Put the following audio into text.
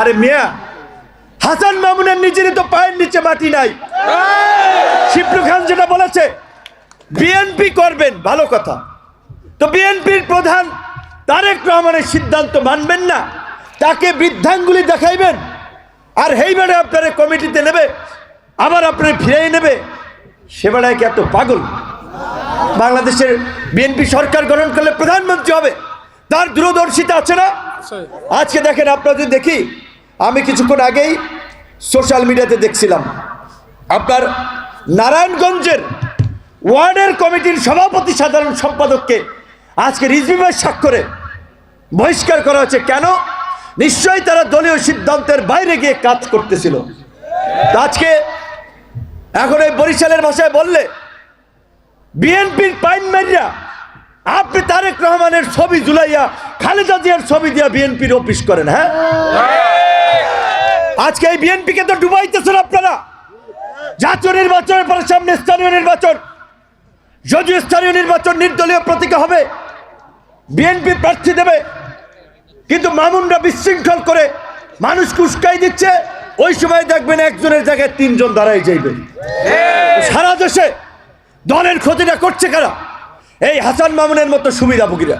আরে মিয়া হাসান মামুনের নিজেরই তো পায়ের নিচে মাটি নাই। শিবলু খান যেটা বলেছে বিএনপি করবেন ভালো কথা। তো বিএনপির প্রধান তারেক রহমানের সিদ্ধান্ত মানবেন না তাকে বৃদ্ধাঙ্গুলি দেখাইবেন আর হেইবারে আপনার কমিটিতে নেবে আবার আপনার ফিরিয়ে নেবে। সে বেড়ায় কি এত পাগল। বাংলাদেশের বিএনপি সরকার গঠন করলে প্রধানমন্ত্রী হবে তার দূরদর্শিতা আছে না? আজকে দেখেন আপনারা যদি দেখি কিছুক্ষণ আগেই সোশ্যাল মিডিয়াতে দেখছিলাম আপনার নারায়ণগঞ্জের ওয়ার্ডের কমিটির সভাপতি সাধারণ সম্পাদককে আজকে রিজভিমের স্বাক্ষরে বহিষ্কার করা হচ্ছে কেন? নিশ্চয়ই তারা দলীয় সিদ্ধান্তের বাইরে গিয়ে কাজ করতেছিল। আজকে এখন এই বরিশালের ভাষায় বললে, বিএনপির পাইন মারিয়া আপনি তারেক রহমানের ছবি জুলাইয়া খালেদা জিয়ার ছবি দিয়া বিএনপির অফিস করেন হ্যাঁ? আজকে এই বিএনপিকে তো ডুবাইতেছেন আপনারা। জাতীয় নির্বাচনের পরে সামনে স্থানীয় নির্বাচন। যদিও স্থানীয় নির্বাচন নির্দলীয় প্রতীকে হবে, বিএনপি প্রার্থী দেবে, কিন্তু মামুনরা বিশৃঙ্খল করে মানুষ কুস্কাই দিচ্ছে। ওই সময় দেখবেন একজনের জায়গায় তিনজন দাঁড়াই যাইবে। সারা দেশে দলের ক্ষতিটা করছে কারা? এই হাসান মামুনের মতো সুবিধাভোগীরা।